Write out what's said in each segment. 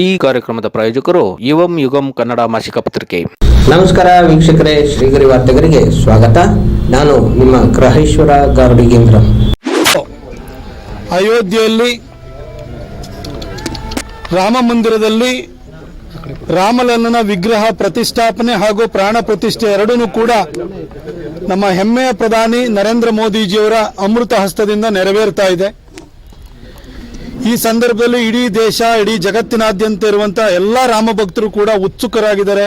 ಈ ಕಾರ್ಯಕ್ರಮದ ಪ್ರಾಯೋಜಕರು ಯುವಂ ಯುಗಂ ಕನ್ನಡ ಮಾಸಿಕ ಪತ್ರಿಕೆ. ನಮಸ್ಕಾರ ವೀಕ್ಷಕರೇ ಶ್ರೀಗರಿ ವಾರ್ತೆಗರಿಗೆ ಸ್ವಾಗತ. ನಾನು ನಿಮ್ಮ ಗ್ರಹೇಶ್ವರ ಗಾರ್ಡಿಗೇಂದ್ರ. ಅಯೋಧ್ಯೆಯಲ್ಲಿ ರಾಮ ಮಂದಿರದಲ್ಲಿ ರಾಮಲಲ್ಲನ ವಿಗ್ರಹ ಪ್ರತಿಷ್ಠಾಪನೆ ಹಾಗೂ ಪ್ರಾಣ ಪ್ರತಿಷ್ಠೆ ಎರಡೂ ಕೂಡ ನಮ್ಮ ಹೆಮ್ಮೆಯ ಪ್ರಧಾನಿ ನರೇಂದ್ರ ಮೋದಿಜಿಯವರ ಅಮೃತ ಹಸ್ತದಿಂದ ನೆರವೇರ್ತಾ ಇದೆ. ಈ ಸಂದರ್ಭದಲ್ಲಿ ಇಡೀ ದೇಶ, ಇಡೀ ಜಗತ್ತಿನಾದ್ಯಂತ ಇರುವಂತಹ ಎಲ್ಲ ರಾಮ ಭಕ್ತರು ಕೂಡ ಉತ್ಸುಕರಾಗಿದ್ದಾರೆ.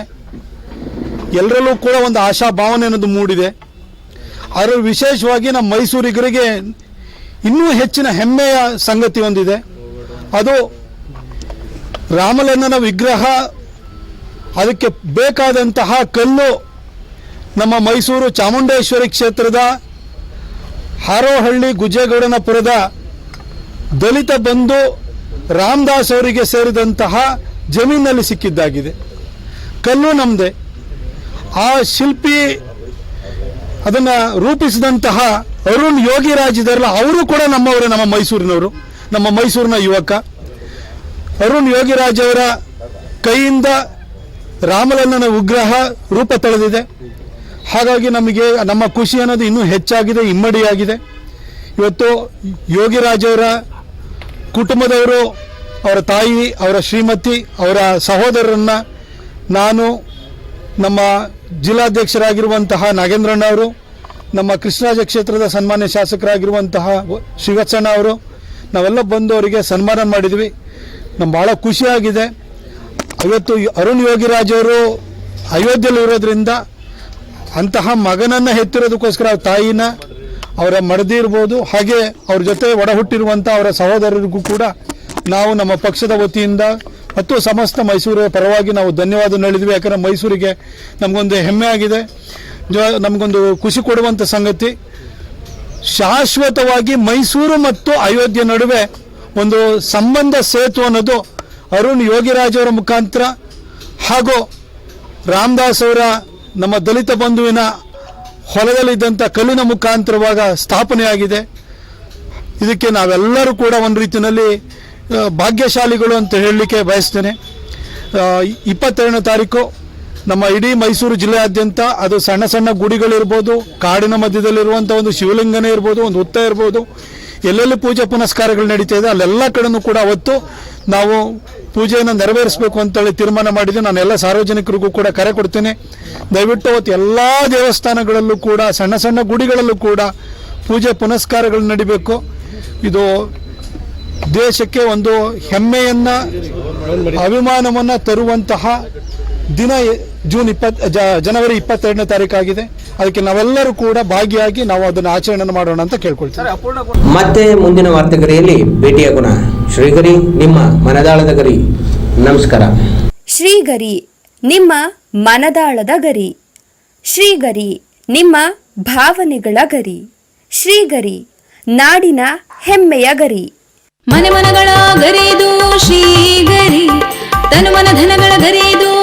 ಎಲ್ಲರಲ್ಲೂ ಕೂಡ ಒಂದು ಆಶಾ ಭಾವನೆ ಅನ್ನೋದು ಮೂಡಿದೆ. ಅದರಲ್ಲಿ ವಿಶೇಷವಾಗಿ ನಮ್ಮ ಮೈಸೂರಿಗರಿಗೆ ಇನ್ನೂ ಹೆಚ್ಚಿನ ಹೆಮ್ಮೆಯ ಸಂಗತಿ ಹೊಂದಿದೆ ಅದು ರಾಮಲನ್ನನ ವಿಗ್ರಹ, ಅದಕ್ಕೆ ಬೇಕಾದಂತಹ ಕಲ್ಲು ನಮ್ಮ ಮೈಸೂರು ಚಾಮುಂಡೇಶ್ವರಿ ಕ್ಷೇತ್ರದ ಹಾರೋಹಳ್ಳಿ ಗುಜ್ಜೇಗೌಡನಪುರದ ದಲಿತ ಬಂಧು ರಾಮದಾಸ್ ಅವರಿಗೆ ಸೇರಿದಂತಹ ಜಮೀನಲ್ಲಿ ಸಿಕ್ಕಿದ್ದಾಗಿದೆ. ಕಲ್ಲು ನಮ್ಮದೇ ಆ ಶಿಲ್ಪಿ ಅದನ್ನ ರೂಪಿಸಿದಂತಹ ಅರುಣ್ ಯೋಗಿರಾಜ್ ಇದಾರಲ್ಲ ಅವರು ಕೂಡ ನಮ್ಮವರು, ನಮ್ಮ ಮೈಸೂರಿನವರು, ನಮ್ಮ ಮೈಸೂರಿನ ಯುವಕ. ಅರುಣ್ ಯೋಗಿರಾಜ್ ಅವರ ಕೈಯಿಂದ ರಾಮಲಲ್ಲನ ಉಗ್ರಹ ರೂಪ ತಳೆದಿದೆ. ಹಾಗಾಗಿ ನಮಗೆ ನಮ್ಮ ಖುಷಿ ಅನ್ನೋದು ಇನ್ನೂ ಹೆಚ್ಚಾಗಿದೆ, ಇಮ್ಮಡಿಯಾಗಿದೆ. ಇವತ್ತು ಯೋಗಿರಾಜ್ ಅವರ ಕುಟುಂಬದವರು, ಅವರ ತಾಯಿ, ಅವರ ಶ್ರೀಮತಿ, ಅವರ ಸಹೋದರರನ್ನ ನಾನು ನಮ್ಮ ಜಿಲ್ಲಾಧ್ಯಕ್ಷರಾಗಿರುವಂತಹ ನಾಗೇಂದ್ರಣ್ಣ ಅವರು, ನಮ್ಮ ಕೃಷ್ಣರಾಜ ಕ್ಷೇತ್ರದ ಸನ್ಮಾನ್ಯ ಶಾಸಕರಾಗಿರುವಂತಹ ಶ್ರೀವತ್ಸಣ್ಣ ಅವರು, ನಾವೆಲ್ಲ ಬಂದು ಅವರಿಗೆ ಸನ್ಮಾನ ಮಾಡಿದ್ವಿ. ನಮ್ಗೆ ಭಾಳ ಖುಷಿಯಾಗಿದೆ. ಇವತ್ತು ಅರುಣ್ ಯೋಗಿರಾಜ್ ಅವರು ಅಯೋಧ್ಯೆಯಲ್ಲಿ ಇರೋದ್ರಿಂದ ಅಂತಹ ಮಗನನ್ನು ಹೆತ್ತಿರೋದಕ್ಕೋಸ್ಕರ ತಾಯಿನ ಅವರ ಮಡದಿ ಇರ್ಬೋದು, ಹಾಗೆ ಅವ್ರ ಜೊತೆ ಒಡ ಹುಟ್ಟಿರುವಂಥ ಅವರ ಸಹೋದರರಿಗೂ ಕೂಡ ನಾವು ನಮ್ಮ ಪಕ್ಷದ ವತಿಯಿಂದ ಮತ್ತು ಸಮಸ್ತ ಮೈಸೂರಿನ ಪರವಾಗಿ ನಾವು ಧನ್ಯವಾದ ಹೇಳಿದ್ವಿ. ಯಾಕಂದರೆ ಮೈಸೂರಿಗೆ ನಮಗೊಂದು ಹೆಮ್ಮೆ ಆಗಿದೆ. ನಮಗೊಂದು ಖುಷಿ ಕೊಡುವಂಥ ಸಂಗತಿ, ಶಾಶ್ವತವಾಗಿ ಮೈಸೂರು ಮತ್ತು ಅಯೋಧ್ಯೆ ನಡುವೆ ಒಂದು ಸಂಬಂಧ ಸೇತು ಅನ್ನೋದು ಅರುಣ್ ಯೋಗಿರಾಜ್ ಅವರ ಮುಖಾಂತರ ಹಾಗೂ ರಾಮದಾಸ್ ಅವರ ನಮ್ಮ ದಲಿತ ಬಂಧುವಿನ ಹೊಲದಲ್ಲಿದ್ದಂಥ ಕಲ್ಲಿನ ಮುಖಾಂತರವಾಗ ಸ್ಥಾಪನೆಯಾಗಿದೆ. ಇದಕ್ಕೆ ನಾವೆಲ್ಲರೂ ಕೂಡ ಒಂದು ರೀತಿಯಲ್ಲಿ ಭಾಗ್ಯಶಾಲಿಗಳು ಅಂತ ಹೇಳಲಿಕ್ಕೆ ಬಯಸ್ತೇನೆ. ಇಪ್ಪತ್ತೆರಡನೇ ತಾರೀಕು ನಮ್ಮ ಇಡೀ ಮೈಸೂರು ಜಿಲ್ಲೆಯಾದ್ಯಂತ ಅದು ಸಣ್ಣ ಸಣ್ಣ ಗುಡಿಗಳಿರ್ಬೋದು, ಕಾಡಿನ ಮಧ್ಯದಲ್ಲಿರುವಂಥ ಒಂದು ಶಿವಲಿಂಗನೇ ಇರ್ಬೋದು, ಒಂದು ಹುತ್ತ ಇರ್ಬೋದು. ಎಲ್ಲೆಲ್ಲಿ ಪೂಜೆ ಪುನಸ್ಕಾರಗಳು ನಡೀತಾ ಇದೆ, ಅಲ್ಲೆಲ್ಲ ಕಡೆನೂ ಕೂಡ ಅವತ್ತು ನಾವು ಪೂಜೆಯನ್ನು ನೆರವೇರಿಸಬೇಕು ಅಂತೇಳಿ ತೀರ್ಮಾನ ಮಾಡಿದ್ದೆ ನಾನು ಎಲ್ಲ ಸಾರ್ವಜನಿಕರಿಗೂ ಕೂಡ ಕರೆ ಕೊಡ್ತೇನೆ. ದಯವಿಟ್ಟು ಅವತ್ತು ಎಲ್ಲ ದೇವಸ್ಥಾನಗಳಲ್ಲೂ ಕೂಡ, ಸಣ್ಣ ಸಣ್ಣ ಗುಡಿಗಳಲ್ಲೂ ಕೂಡ ಪೂಜೆ ಪುನಸ್ಕಾರಗಳು ನಡಿಬೇಕು. ಇದು ದೇಶಕ್ಕೆ ಒಂದು ಹೆಮ್ಮೆಯನ್ನ, ಅಭಿಮಾನವನ್ನ ತರುವಂತಹ ದಿನ ಜೂನ್ ಇಪ್ಪತ್ ಜ- ಜನವರಿ ಇಪ್ಪತ್ತೆರಡನೇ ತಾರೀಕಾಗಿದೆ ಅದಕ್ಕೆ ನಾವೆಲ್ಲರೂ ಕೂಡ ಭಾಗಿಯಾಗಿ ನಾವು ಅದನ್ನು ಆಚರಣೆ ಮಾಡೋಣ ಅಂತ ಕೇಳ್ಕೊಳ್ತೀವಿ. ಮತ್ತೆ ಮುಂದಿನ ವಾರ್ತೆಗರಿಯಲ್ಲಿ ಭೇಟಿಯಾಗೋಣ ಶ್ರೀಗರಿ ನಿಮ್ಮ ಮನದಾಳದ ಗರಿ. ನಮಸ್ಕಾರ. ಶ್ರೀಗರಿ ನಿಮ್ಮ ಮನದಾಳದ ಗರಿ. ಶ್ರೀಗರಿ ನಿಮ್ಮ ಭಾವನೆಗಳ ಗರಿ. ಶ್ರೀಗರಿ ನಾಡಿನ ಹೆಮ್ಮೆಯ ಗರಿ. ಮನೆ ಮನಗಳ ಗರಿದು ಶ್ರೀಗರಿ ತನು ಮನ ಧನಗಳ ಗರಿದು